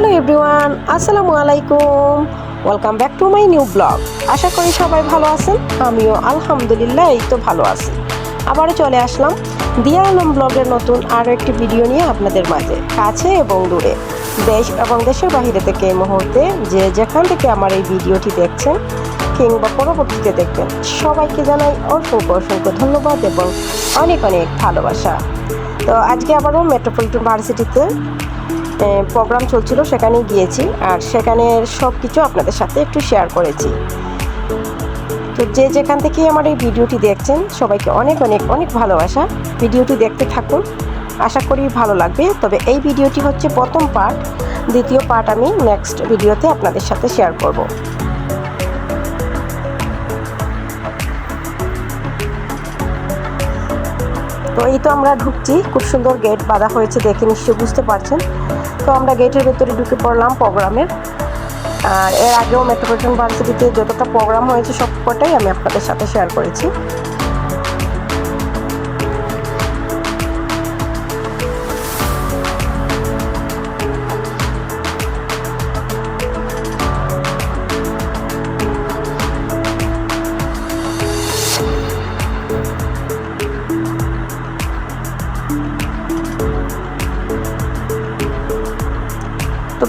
Hello everyone, আসসালামু আলাইকুম। Welcome back to my new blog আশা করি সবাই ভালো আছেন, আমিও আলহামদুলিল্লাহ এই তো ভালো আছি। আবারও চলে আসলাম দিয়া আলম ব্লগের নতুন আরও একটি ভিডিও নিয়ে আপনাদের মাঝে, কাছে এবং দূরে। দেশ এবং দেশের বাইরে থেকে এই মুহূর্তে যে যেখান থেকে আমার এই ভিডিওটি দেখছেন, কিংবা পরবর্তীতে দেখবেন, সবাইকে জানাই অসংখ্য অসংখ্য ধন্যবাদ এবং অনেক অনেক ভালোবাসা। তো আজকে আবারও মেট্রোপলিটন ভার্সিটিতে প্রোগ্রাম চলছিল সেখানে গিয়েছি আর সেখানের সব কিছু আপনাদের সাথে একটু শেয়ার করেছি। তো যে যেখান থেকে আমার এই ভিডিওটি দেখছেন, সবাইকে অনেক অনেক অনেক ভালোবাসা। ভিডিওটি দেখতে থাকুন। আশা করি ভালো লাগবে। তবে এই ভিডিওটি হচ্ছে প্রথম পার্ট দ্বিতীয় পার্ট আমি নেক্সট ভিডিওতে আপনাদের সাথে শেয়ার করব। তো এই তো আমরা ঢুকছি। খুব সুন্দর গেট বাঁধা হয়েছে দেখে নিশ্চয়ই বুঝতে পারছেন। তো আমরা গেটের ভেতরে ঢুকে পড়লাম প্রোগ্রামের। আর এর আগেও মেট্রোপলিটন ভার্সিটিতে যতটা প্রোগ্রাম হয়েছে সব কটাই আমি আপনাদের সাথে শেয়ার করেছি।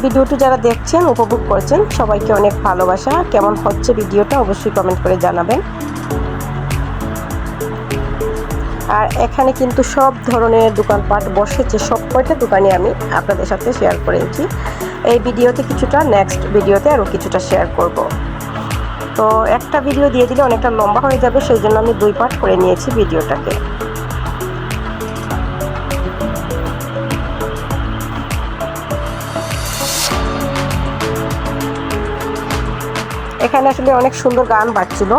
ভিডিওটি যারা দেখছেন, উপভোগ করছেন, সবাইকে অনেক ভালোবাসা। কেমন হচ্ছে ভিডিওটা অবশ্যই কমেন্ট করে জানাবেন। আর এখানে কিন্তু সব ধরনের দোকানপাট বসেছে। সব কয়টা দোকানে আমি আপনাদের সাথে শেয়ার করেছি। এই ভিডিওতে কিছুটা নেক্সট ভিডিওতে আরও কিছুটা শেয়ার করব। তো একটা ভিডিও দিয়ে দিলে অনেকটা লম্বা হয়ে যাবে, সেই জন্য আমি দুই পার্ট করে নিয়েছি ভিডিওটাকে। এখানে আসলে অনেক সুন্দর গান বাজছিল।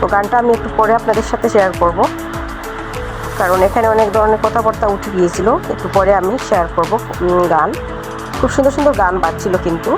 তো গানটা আমি একটু পরে আপনাদের সাথে শেয়ার করব। কারণ এখানে অনেক ধরনের কথাবার্তা উঠে গিয়েছিল। একটু পরে আমি শেয়ার করব গান। খুব সুন্দর সুন্দর গান বাজছিল কিন্তু।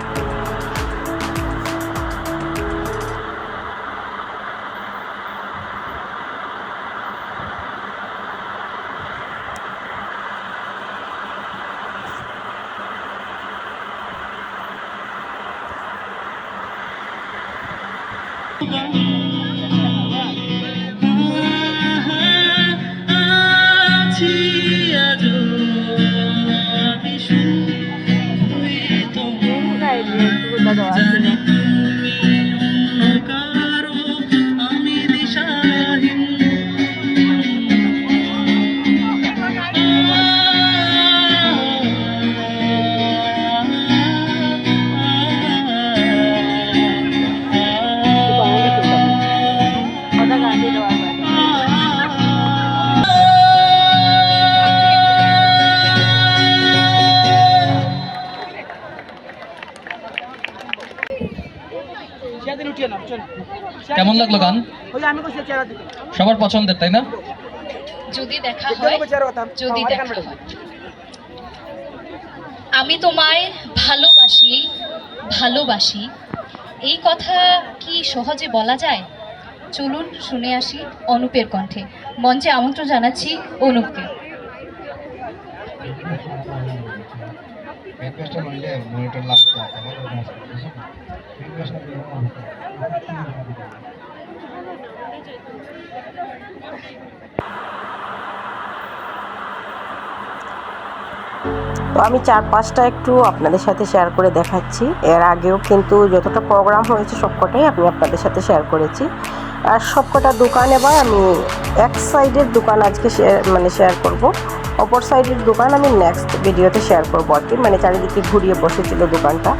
কেমন লাগল গান? সবার পছন্দের তাই না? যদি দেখা হয় যদি দেখা হয়। আমি তোমায় ভালোবাসি ভালোবাসি। এই কথা কি সহজে বলা যায়? চলুন শুনে আসি অনুপের কণ্ঠে। মঞ্চে আমন্ত্রণ জানাচ্ছি অনুপকে। তো আমি চার পাঁচটা একটু আপনাদের সাথে শেয়ার করে দেখাচ্ছি। এর আগেও কিন্তু যতটা প্রোগ্রাম হয়েছে সবকটাই আমি আপনাদের সাথে শেয়ার করেছি। আর সবকটা দোকান এবার আমি এক সাইডের দোকান আজকে শেয়ার মানে শেয়ার করব। অপর সাইডের দোকান আমি নেক্সট ভিডিওতে শেয়ার করব। আর কি মানে চারিদিকে ঘুরিয়ে বসেছিল দোকানটা।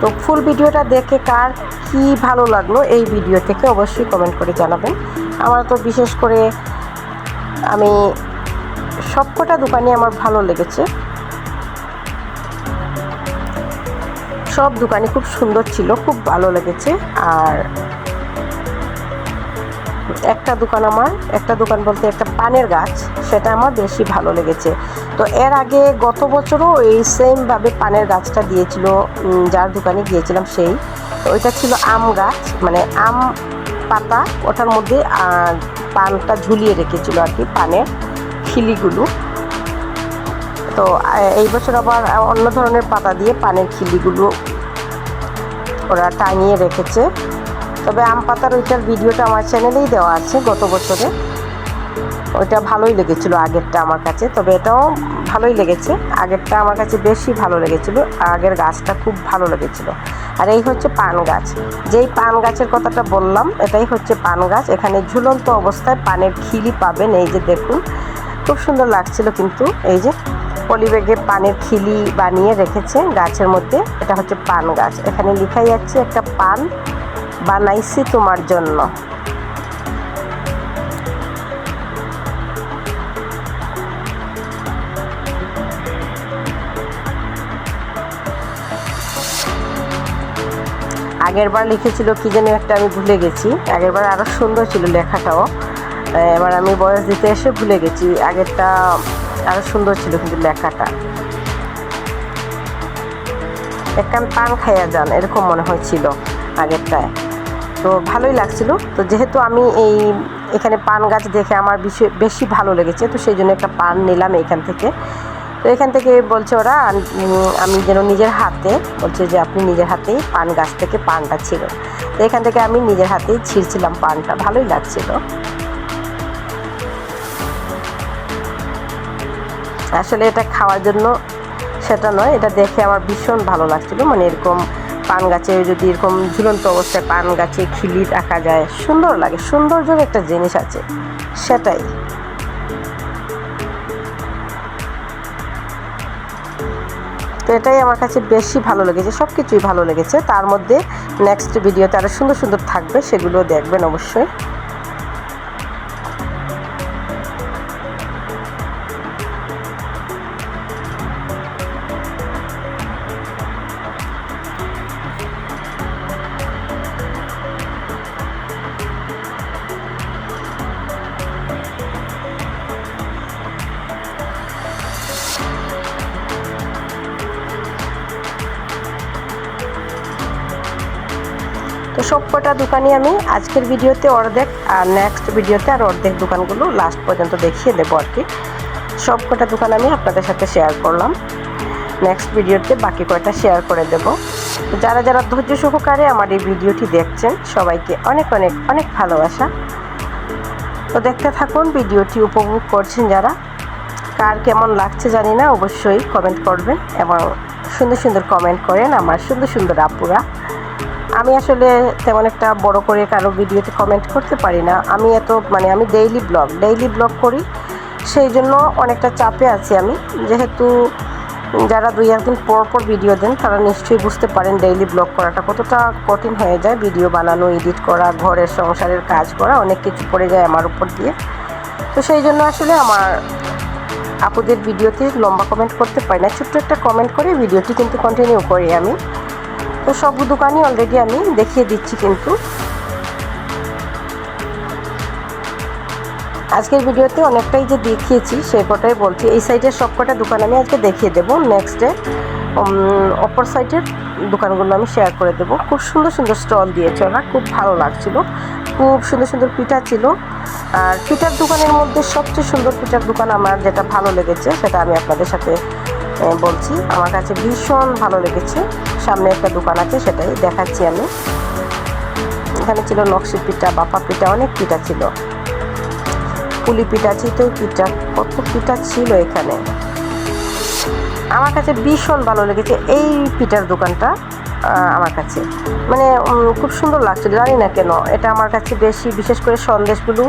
তো ফুল ভিডিওটা দেখে কার কি ভালো লাগল, এই ভিডিও থেকে অবশ্যই কমেন্ট করে জানাবেন। আমার তো বিশেষ করে আমি সবকটা দোকানে আমার ভালো লেগেছে। সব দোকানে খুব সুন্দর ছিল, খুব ভালো লেগেছে। আর একটা দোকান আমার, একটা দোকান বলতে একটা পানের গাছ, সেটা আমার বেশি ভালো লেগেছে। তো এর আগে গত বছরও এই সেমভাবে পানের গাছটা দিয়েছিল যার দোকানে গিয়েছিলাম সেই। ওইটা ছিল আম গাছ মানে আম পাতা, ওটার মধ্যে পানটা ঝুলিয়ে রেখেছিল আর কি, পানের খিলিগুলো। তো এই বছর আবার অন্য ধরনের পাতা দিয়ে পানের খিলিগুলো ওরা টাঙিয়ে রেখেছে। তবে আম পাতার ওইটার ভিডিওটা আমার চ্যানেলেই দেওয়া আছে গত বছরে। ওইটা ভালোই লেগেছিল আগেরটা আমার কাছে, তবে এটাও ভালোই লেগেছে। আগেরটা আমার কাছে বেশি ভালো লেগেছিল, আগের গাছটা খুব ভালো লেগেছিল। আর এই হচ্ছে পান গাছ। যেই পান গাছের কথাটা বললাম, এটাই হচ্ছে পান গাছ। এখানে ঝুলন্ত অবস্থায় পানের খিলি পাবেন, এই যে দেখুন। খুব সুন্দর লাগছিল কিন্তু, এই যে পলিব্যাগে পানের খিলি বানিয়ে রেখেছে গাছের মধ্যে, এটা হচ্ছে পান গাছ। এখানে লিখাই যাচ্ছে একটা পান বানাইছি তোমার জন্য। আগের বার লিখেছিল কি যেন একটা, আমি ভুলে গেছি। আগের বার আরও সুন্দর ছিল লেখাটাও। এবার আমি বয়স দিতে এসে ভুলে গেছি। আগেরটা আরও সুন্দর ছিল কিন্তু লেখাটা। এক কান পান খাইয়া যান, এরকম মনে হয়েছিল আগেরটায়। তো ভালোই লাগছিল। তো যেহেতু আমি এই এখানে পান গাছ দেখে আমার বেশি ভালো লেগেছে, তো সেই জন্য একটা পান নিলাম এখান থেকে। তো এখান থেকে বলছে ওরা, আমি যেন নিজের হাতে, বলছে যে, আপনি নিজের হাতেই পান গাছ থেকে পানটা ছিল। তো এখান থেকে আমি নিজের হাতেই ছিঁড়ছিলাম পানটা, ভালোই লাগছিল। আসলে এটা খাওয়ার জন্য সেটা নয়, এটা দেখে আমার ভীষণ ভালো লাগছিল। মানে এরকম পান গাছে যদি এরকম ঝুলন্ত অবস্থায় পান গাছে খিলি রাখা যায়, সুন্দর লাগে, সৌন্দর্যের একটা জিনিস আছে, সেটাই। তো এটাই আমার কাছে বেশি ভালো লেগেছে সব কিছুই ভালো লেগেছে। তার মধ্যে নেক্সট ভিডিওতে আরও সুন্দর সুন্দর থাকবে, সেগুলো দেখবেন অবশ্যই। তো সব কটা দোকানই আমি আজকের ভিডিওতে অর্ধেক আর নেক্সট ভিডিওতে আর অর্ধেক দোকানগুলো লাস্ট পর্যন্ত দেখিয়ে দেবো আর কি। সব কটা দোকান আমি আপনাদের সাথে শেয়ার করলাম। নেক্সট ভিডিওতে বাকি কয়টা শেয়ার করে দেব। যারা যারা ধৈর্য সহকারে আমার এই ভিডিওটি দেখছেন, সবাইকে অনেক অনেক অনেক ভালোবাসা। তো দেখতে থাকুন ভিডিওটি উপভোগ করছেন যারা। কার কেমন লাগছে জানি না, অবশ্যই কমেন্ট করবেন এবং সুন্দর সুন্দর কমেন্ট করেন আমার সুন্দর সুন্দর আপুরা। আমি আসলে তেমন একটা বড় করে কারও ভিডিওতে কমেন্ট করতে পারি না। আমি এত মানে আমি ডেইলি ব্লগ ডেইলি ব্লগ করি। সেই জন্য অনেকটা চাপে আছি আমি। যেহেতু যারা দুই, একদিন পর পর ভিডিও দেন, তারা নিশ্চয়ই বুঝতে পারেন ডেইলি ব্লগ করাটা কতটা কঠিন হয়ে যায়। ভিডিও বানানো এডিট করা, ঘরের সংসারের কাজ করা, অনেক কিছু পড়ে যায় আমার উপর দিয়ে। তো সেই জন্য আসলে আমার আপুদের ভিডিওতে লম্বা কমেন্ট করতে পারি না। ছোট্ট একটা কমেন্ট করে ভিডিওটি কিন্তু কন্টিনিউ করি আমি। তো সব দোকানই অলরেডি আমি দেখিয়ে দিচ্ছি কিন্তু। আজকের ভিডিওতে অনেকটাই যে দেখিয়েছি সে কটাই বলছি। এই সাইডের সব কটা দোকান আমি আজকে দেখিয়ে দেবো। নেক্সট ডে অপর সাইডের দোকানগুলো আমি শেয়ার করে দেবো। খুব সুন্দর সুন্দর স্টল দিয়েছে ওরা, খুব ভালো লাগছিল। খুব সুন্দর সুন্দর পিঠা ছিল। আর পিঠার দোকানের মধ্যে সবচেয়ে সুন্দর পিঠার দোকান আমার যেটা ভালো লেগেছে, সেটা আমি আপনাদের সাথে বলছি। আমার কাছে ভীষণ ভালো লেগেছে। সামনে একটা দোকান আছে, সেটাই দেখাচ্ছি আমি। এখানে ছিল নকশি পিঠা বাপা পিঠা, অনেক পিঠা ছিল। পুলি পিঠা, চিতই পিঠা, কত পিঠা ছিল এখানে। আমার কাছে ভীষণ ভালো লেগেছে এই পিঠার দোকানটা। আমার কাছে। মানে খুব সুন্দর লাগছিল জানি না কেন। এটা আমার কাছে বেশি, বিশেষ করে সন্দেশগুলো,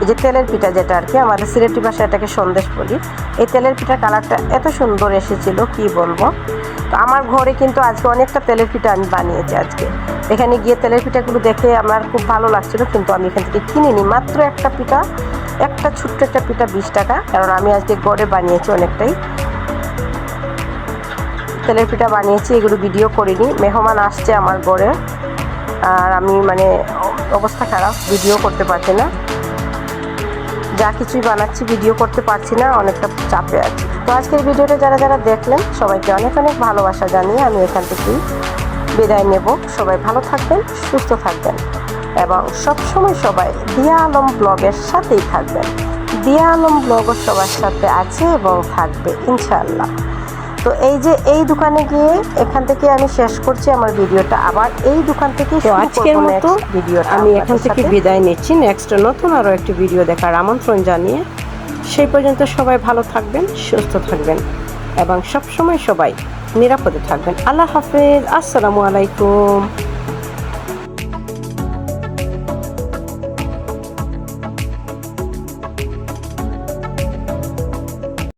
এই যে তেলের পিঠা যেটা আর কি আমাদের সিলেটি ভাষায় এটাকে সন্দেশ বলি। এই তেলের পিঠার কালারটা এত সুন্দর এসেছিল, কি বলব? তো আমার ঘরে কিন্তু আজকে অনেকটা তেলের পিঠা আমি বানিয়েছি আজকে। এখানে গিয়ে তেলের পিঠাগুলো দেখে আমার খুব ভালো লাগছিল, কিন্তু আমি এখান থেকে কিনিনি। মাত্র একটা পিঠা, একটা ছোট্ট একটা পিঠা বিশ টাকা, কারণ আমি আজকে ঘরে বানিয়েছি অনেকটাই। তেলের পিঠা বানিয়েছি, এগুলো ভিডিও করিনি। মেহমান আসছে আমার ঘরে। আর আমি মানে অবস্থা খারাপ ভিডিও করতে পারছি না। যা কিছুই বানাচ্ছি ভিডিও করতে পারছি না, অনেকটা চাপে আছি। তো আজকের ভিডিওটা যারা যারা দেখলেন, সবাইকে অনেক অনেক ভালোবাসা জানিয়ে আমি এখান থেকেই বিদায় নেব। সবাই ভালো থাকবেন, সুস্থ থাকবেন এবং সবসময় সবাই দিয়া আলম ব্লগের সাথেই থাকবেন। দিয়া আলম ব্লগও সবার সাথে আছে এবং থাকবে, ইনশাআল্লাহ। তো এই যে এই দোকানে গিয়ে এখান থেকে আমি শেষ করছি আমার ভিডিওটা। আবার এই দোকান থেকে আজকের মতো ভিডিও আমি এখান থেকে বিদায় নিচ্ছি। নেক্সট নতুন আরও একটি ভিডিও দেখার আমন্ত্রণ জানিয়ে সেই পর্যন্ত সবাই ভালো থাকবেন সুস্থ থাকবেন এবং সবসময় সবাই নিরাপদে থাকবেন। আল্লাহ হাফেজ। আসসালামু আলাইকুম।